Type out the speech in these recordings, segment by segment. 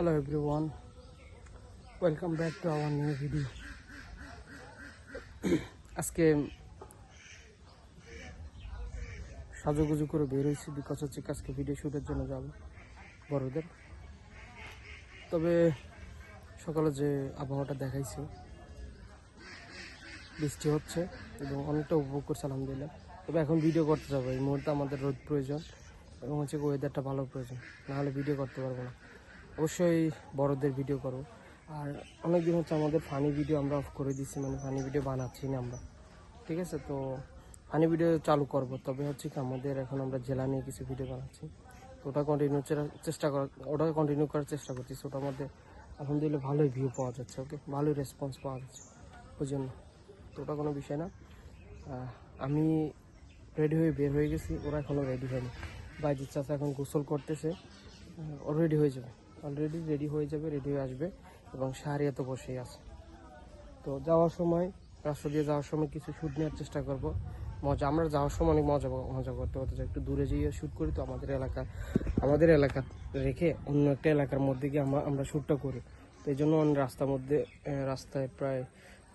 hello, everyone. Welcome back to our new video. আজকে সাজুগুজু করে বের হয়েছি বিকজ হচ্ছে আজকে ভিডিও শ্যুটের জন্য যাব বড়দের। তবে সকালে যে আবহাওয়াটা দেখাইছে, বৃষ্টি হচ্ছে এবং অনেকটা উপভোগ করছে, আলহামদুলিল্লাহ। তবে এখন ভিডিও করতে যাব। এই মুহূর্তে আমাদের রোদ প্রয়োজন এবং হচ্ছে ওয়েদারটা ভালো প্রয়োজন। নাহলে ভিডিও করতে পারব না। অবশ্যই বড়দের ভিডিও করো। আর অনেক দিন হচ্ছে আমাদের ফানি ভিডিও আমরা অফ করে দিচ্ছি মানে ফানি ভিডিও বানাচ্ছি না আমরা। ঠিক আছে? তো ফানি ভিডিও চালু করব। তবে হচ্ছে কি, আমাদের এখন আমরা জেলা নিয়ে কিছু ভিডিও বানাচ্ছি। তো ওটা কন্টিনিউ চেষ্টা করার ওটা কন্টিনিউ করার চেষ্টা করতেছি ওটার মধ্যে আলহামদুলিল্লাহ ভালোই ভিউ পাওয়া যাচ্ছে ওকে ভালোই রেসপন্স পাওয়া যাচ্ছে ওই জন্য তো ওটা কোনো বিষয় না। আমি রেডি হয়ে বের হয়ে গেছি। ওরা এখনও রেডি হয়নি। বাইজিৎ চাচা এখন গোসল করতেছে। অলরেডি হয়ে যাবে। অলরেডি রেডি হয়ে যাবে রেডি হয়ে আসবে এবং শাহরিয়া তো বসেই আছে। তো যাওয়ার সময়, রাস্তা দিয়ে যাওয়ার সময় কিছু শ্যুট নেওয়ার চেষ্টা করব। মজা, আমরা যাওয়ার সময় অনেক মজা মজা করতে যাই। একটু দূরে যেয়ে শ্যুট করি তো আমাদের এলাকা আমাদের এলাকা রেখে অন্য একটা এলাকার মধ্যে গিয়ে আমরা আমরা শ্যুটটা করি। তো এই জন্য অনেক রাস্তার মধ্যে রাস্তায় প্রায়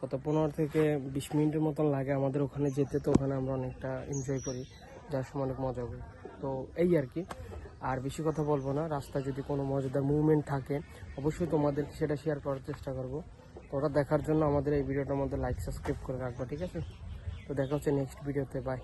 কত পনেরো থেকে বিশ মিনিটের মতন লাগে আমাদের ওখানে যেতে। তো ওখানে আমরা অনেকটা এনজয় করি, যাওয়ার সময় অনেক মজা করি। তো এই আর কি। আর বেশি কথা বলব না। রাস্তায় যদি কোনো মজাদার মুভমেন্ট থাকে, অবশ্যই তোমাদের সেটা শেয়ার করার চেষ্টা করব। তো ওটা দেখার জন্য আমাদের এই ভিডিওটার মধ্যে লাইক সাবস্ক্রাইব করে রাখব, ঠিক আছে? তো দেখা হচ্ছে নেক্সট ভিডিওতে বাই